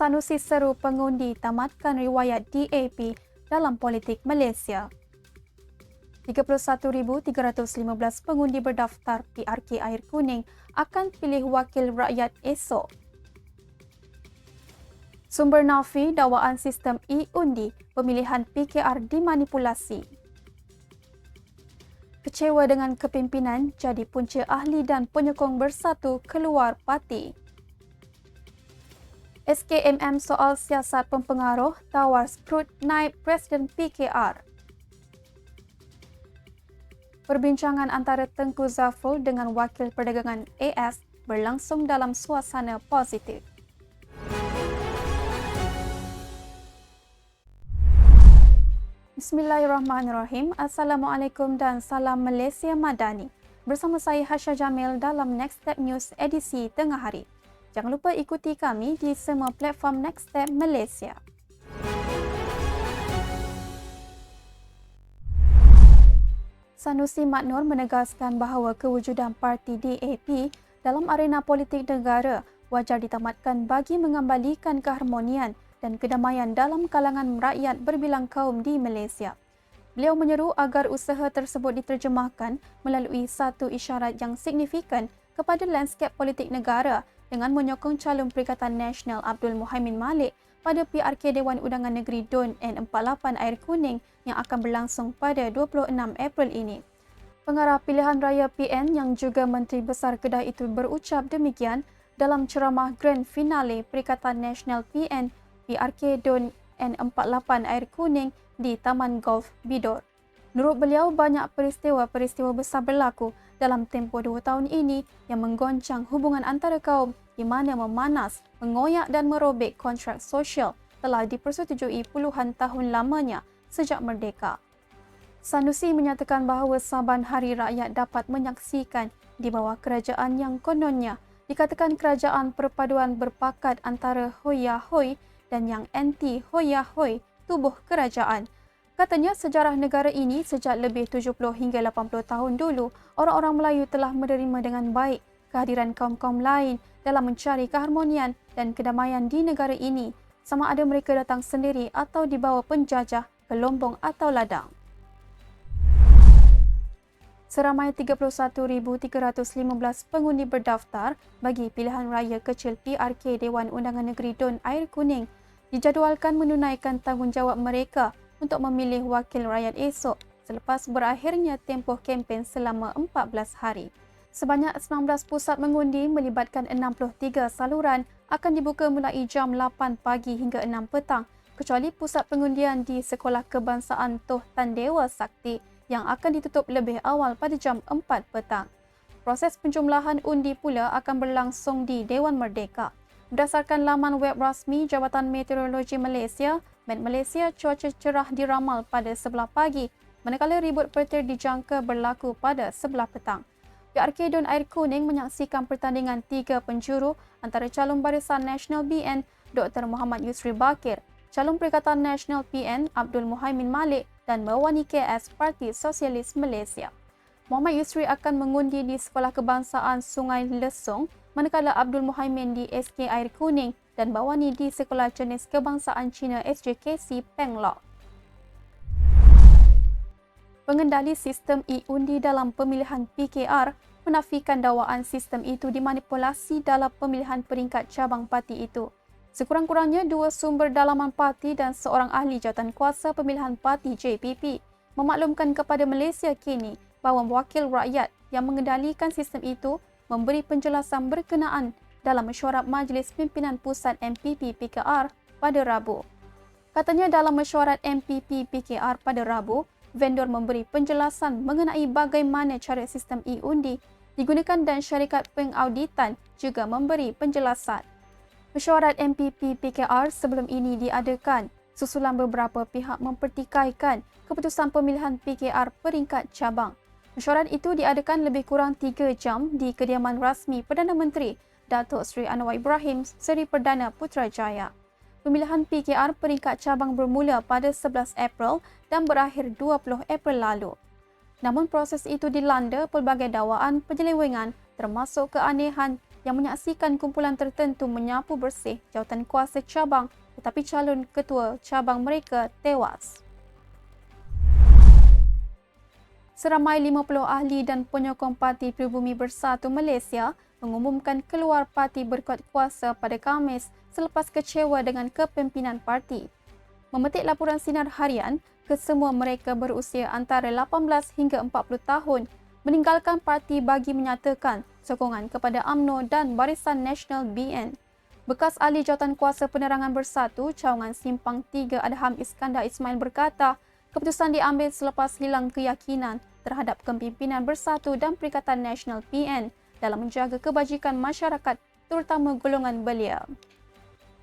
Sanusi seru pengundi tamatkan riwayat DAP dalam politik Malaysia. 31,315 pengundi berdaftar PRK Air Kuning akan pilih wakil rakyat esok. Sumber nafi dakwaan sistem e-undi pemilihan PKR dimanipulasi. Kecewa dengan kepimpinan jadi punca ahli dan penyokong bersatu keluar parti. SKMM soal siasat pempengaruh tawar skrut naib Presiden PKR. Perbincangan antara Tengku Zaful dengan Wakil Perdagangan AS berlangsung dalam suasana positif. Bismillahirrahmanirrahim. Assalamualaikum dan salam Malaysia Madani. Bersama saya Hasha Jamil dalam Next Step News edisi tengah hari. Jangan lupa ikuti kami di semua platform Next Step Malaysia. Sanusi Maknur menegaskan bahawa kewujudan parti DAP dalam arena politik negara wajar ditamatkan bagi mengembalikan keharmonian dan kedamaian dalam kalangan rakyat berbilang kaum di Malaysia. Beliau menyeru agar usaha tersebut diterjemahkan melalui satu isyarat yang signifikan kepada lanskap politik negara dengan menyokong calon Perikatan Nasional Abdul Muhaimin Malik pada PRK Dewan Undangan Negeri DUN N48 Air Kuning yang akan berlangsung pada 26 April ini. Pengarah pilihan raya PN yang juga Menteri Besar Kedah itu berucap demikian dalam ceramah grand finale Perikatan Nasional PN PRK DUN N48 Air Kuning di Taman Golf Bidor. Menurut beliau, banyak peristiwa-peristiwa besar berlaku dalam tempoh dua tahun ini yang menggoncang hubungan antara kaum di mana memanas, mengoyak dan merobek kontrak sosial telah dipersetujui puluhan tahun lamanya sejak merdeka. Sanusi menyatakan bahawa Saban Hari Rakyat dapat menyaksikan di bawah kerajaan yang kononnya dikatakan kerajaan perpaduan berpakat antara Hoya Hoi dan yang anti Hoya Hoi tubuh kerajaan Katanya sejarah negara ini sejak lebih 70 hingga 80 tahun dulu, orang-orang Melayu telah menerima dengan baik kehadiran kaum-kaum lain dalam mencari keharmonian dan kedamaian di negara ini, sama ada mereka datang sendiri atau dibawa penjajah ke lombong atau ladang. Seramai 31,315 pengundi berdaftar bagi pilihan raya kecil PRK Dewan Undangan Negeri Dun Air Kuning dijadualkan menunaikan tanggungjawab mereka untuk memilih wakil rakyat esok selepas berakhirnya tempoh kempen selama 14 hari. Sebanyak 19 pusat mengundi melibatkan 63 saluran akan dibuka mulai jam 8 pagi hingga 6 petang kecuali pusat pengundian di Sekolah Kebangsaan Toh Tan Dewa Sakti yang akan ditutup lebih awal pada jam 4 petang. Proses penjumlahan undi pula akan berlangsung di Dewan Merdeka. Berdasarkan laman web rasmi Jabatan Meteorologi Malaysia, Met Malaysia cuaca cerah diramal pada sebelah pagi manakala ribut petir dijangka berlaku pada sebelah petang. PRK Dun Air Kuning menyaksikan pertandingan tiga penjuru antara calon Barisan Nasional BN Dr. Muhammad Yusri Bakir, calon Perikatan Nasional PN Abdul Muhaimin Malik dan Mawani KS Parti Sosialis Malaysia. Muhammad Yusri akan mengundi di Sekolah Kebangsaan Sungai Lesung manakala Abdul Muhaimin di SK Air Kuning dan Bawani di Sekolah Jenis Kebangsaan Cina SJKC Penglok. Pengendali sistem e-undi dalam pemilihan PKR menafikan dakwaan sistem itu dimanipulasi dalam pemilihan peringkat cabang parti itu. Sekurang-kurangnya dua sumber dalaman parti dan seorang ahli jawatan kuasa pemilihan parti JPP memaklumkan kepada Malaysia kini bahawa wakil rakyat yang mengendalikan sistem itu memberi penjelasan berkenaan dalam mesyuarat Majlis Pimpinan Pusat MPP PKR pada Rabu. Katanya dalam mesyuarat MPP PKR pada Rabu, vendor memberi penjelasan mengenai bagaimana cara sistem e-undi digunakan dan syarikat pengauditan juga memberi penjelasan. Mesyuarat MPP PKR sebelum ini diadakan susulan beberapa pihak mempertikaikan keputusan pemilihan PKR peringkat cabang. Mesyuarat itu diadakan lebih kurang 3 jam di kediaman rasmi Perdana Menteri Datuk Seri Anwar Ibrahim Seri Perdana Putrajaya. Pemilihan PKR peringkat cabang bermula pada 11 April dan berakhir 20 April lalu. Namun proses itu dilanda pelbagai dakwaan penyelewengan termasuk keanehan yang menyaksikan kumpulan tertentu menyapu bersih jawatan kuasa cabang tetapi calon ketua cabang mereka tewas. Seramai 50 ahli dan penyokong Parti Pribumi Bersatu Malaysia mengumumkan keluar parti berkuat kuasa pada Khamis selepas kecewa dengan kepimpinan parti. Memetik laporan sinar harian, kesemua mereka berusia antara 18 hingga 40 tahun meninggalkan parti bagi menyatakan sokongan kepada AMNO dan Barisan Nasional BN. Bekas ahli jawatan kuasa penerangan bersatu Cawangan Simpang 3 Adham Iskandar Ismail berkata, keputusan diambil selepas hilang keyakinan terhadap kepimpinan bersatu dan Perikatan Nasional PN dalam menjaga kebajikan masyarakat terutama golongan belia.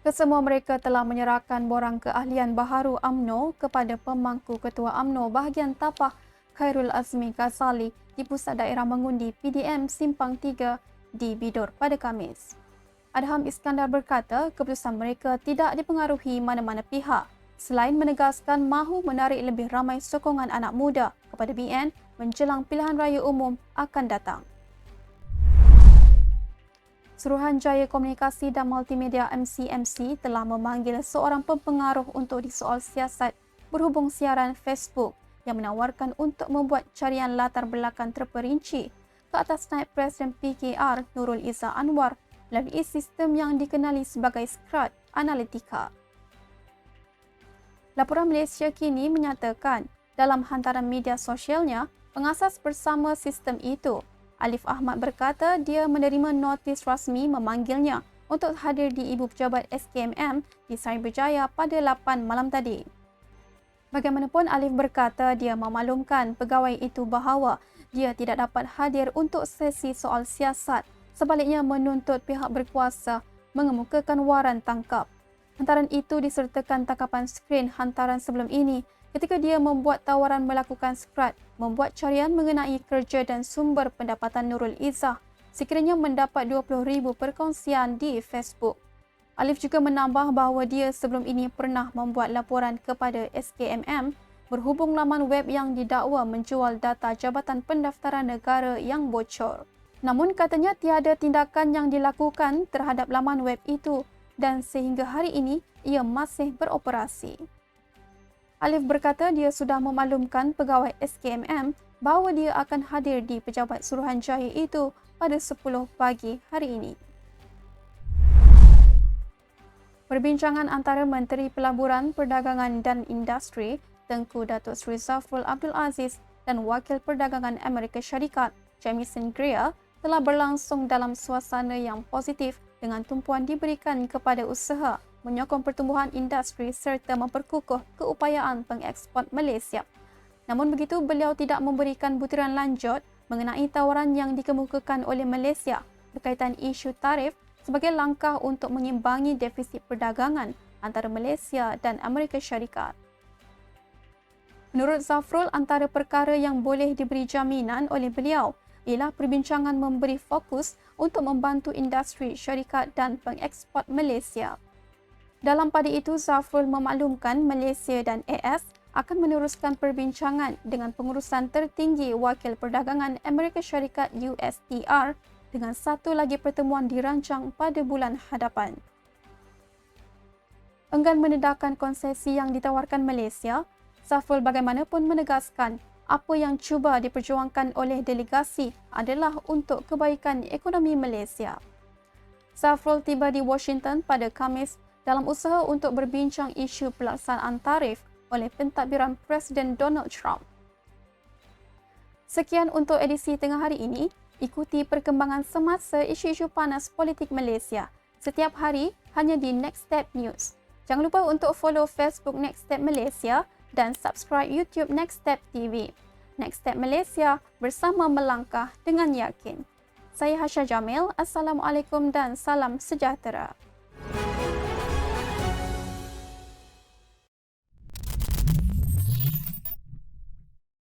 Kesemua mereka telah menyerahkan borang keahlian baharu AMNO kepada pemangku ketua AMNO bahagian Tapah Khairul Azmi Ghazali di Pusat Daerah Mengundi PDM Simpang 3 di Bidor pada Kamis. Adham Iskandar berkata keputusan mereka tidak dipengaruhi mana-mana pihak selain menegaskan mahu menarik lebih ramai sokongan anak muda kepada BN menjelang pilihan raya umum akan datang. Suruhanjaya Komunikasi dan Multimedia MCMC telah memanggil seorang pempengaruh untuk disoal siasat berhubung siaran Facebook yang menawarkan untuk membuat carian latar belakang terperinci ke atas naib Presiden PKR Nurul Izzah Anwar melalui sistem yang dikenali sebagai Scrat Analytica. Laporan Malaysia kini menyatakan dalam hantaran media sosialnya, pengasas bersama sistem itu, Alif Ahmad berkata dia menerima notis rasmi memanggilnya untuk hadir di Ibu Pejabat SKMM di Sari Berjaya pada 8 malam tadi. Bagaimanapun Alif berkata dia memaklumkan pegawai itu bahawa dia tidak dapat hadir untuk sesi soal siasat sebaliknya menuntut pihak berkuasa mengemukakan waran tangkap. Hantaran itu disertakan tangkapan skrin hantaran sebelum ini ketika dia membuat tawaran melakukan skrat membuat carian mengenai kerja dan sumber pendapatan Nurul Izzah sekiranya mendapat 20,000 perkongsian di Facebook. Alif juga menambah bahawa dia sebelum ini pernah membuat laporan kepada SKMM berhubung laman web yang didakwa menjual data Jabatan Pendaftaran Negara yang bocor. Namun katanya tiada tindakan yang dilakukan terhadap laman web itu dan sehingga hari ini ia masih beroperasi. Alif berkata dia sudah memaklumkan pegawai SKMM bahawa dia akan hadir di Pejabat Suruhanjaya itu pada 10 pagi hari ini. Perbincangan antara Menteri Pelaburan, Perdagangan dan Industri Tengku Datuk Seri Zafrul Abdul Aziz dan Wakil Perdagangan Amerika Syarikat Jamison Greer telah berlangsung dalam suasana yang positif dengan tumpuan diberikan kepada usaha menyokong pertumbuhan industri serta memperkukuh keupayaan pengeksport Malaysia. Namun begitu, beliau tidak memberikan butiran lanjut mengenai tawaran yang dikemukakan oleh Malaysia berkaitan isu tarif sebagai langkah untuk mengimbangi defisit perdagangan antara Malaysia dan Amerika Syarikat. Menurut Zafrul, antara perkara yang boleh diberi jaminan oleh beliau ialah perbincangan memberi fokus untuk membantu industri syarikat dan pengeksport Malaysia. Dalam pada itu, Zafrul memaklumkan Malaysia dan AS akan meneruskan perbincangan dengan pengurusan tertinggi Wakil Perdagangan Amerika Syarikat USTR dengan satu lagi pertemuan dirancang pada bulan hadapan. Enggan menedahkan konsesi yang ditawarkan Malaysia, Zafrul bagaimanapun menegaskan apa yang cuba diperjuangkan oleh delegasi adalah untuk kebaikan ekonomi Malaysia. Zafrul tiba di Washington pada Khamis dalam usaha untuk berbincang isu pelaksanaan tarif oleh pentadbiran Presiden Donald Trump. Sekian untuk edisi tengah hari ini. Ikuti perkembangan semasa isu-isu panas politik Malaysia setiap hari hanya di Next Step News. Jangan lupa untuk follow Facebook Next Step Malaysia dan subscribe YouTube Next Step TV. Next Step Malaysia bersama melangkah dengan yakin. Saya Hasha Jamil. Assalamualaikum dan salam sejahtera.